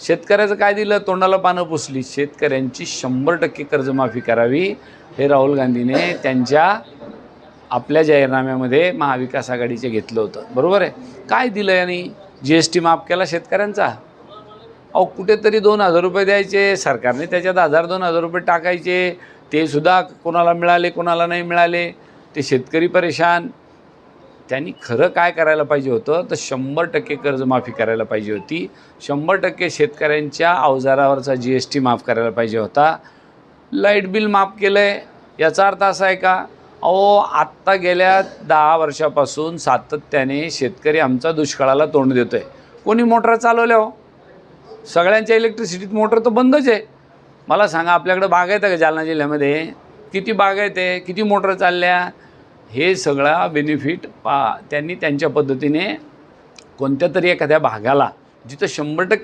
शेतकऱ्याचं काय दिलं? तोंडाला पानं पुसली. शेतकऱ्यांची शंभर टक्के कर्जमाफी करावी हे राहुल गांधीने त्यांच्या आपल्या जाहीरनाम्यामध्ये महाविकास आघाडीचे घेतलं होतं. बरोबर आहे? काय दिलं यांनी जी एस टी माफ केला शेतकऱ्यांचा? अहो कुठेतरी दोन हजार रुपये द्यायचे सरकारने त्याच्यात हजार दोन हजार रुपये टाकायचे ते सुद्धा कोणाला मिळाले कोणाला नाही मिळाले ते शेतकरी परेशान. त्यांनी खरं काय करायला पाहिजे होतं? तर शंभर टक्के कर्जमाफी करायला पाहिजे होती. शंभर टक्के शेतकऱ्यांच्या अवजारावरचा जी एस टी माफ करायला पाहिजे होता. लाइट बिल माफ केलं आहे याचा अर्थ असा आहे का? अहो आत्ता गेल्या दहा वर्षापासून सातत्याने शेतकरी आमचा दुष्काळाला तोंड देतो आहे कोणी मोटर चालवल्या हो? सगळ्यांच्या इलेक्ट्रिसिटीत मोटर तर बंदच आहे. मला सांगा आपल्याकडं बाग आहेत का जालना जिल्ह्यामध्ये? किती बाग आहेत ते? किती मोटर चालल्या? हे सगळा बेनिफिट पा त्यांनी त्यांच्या पद्धतीने कोणत्या तरी एखाद्या भागाला जिथं शंभर टक्के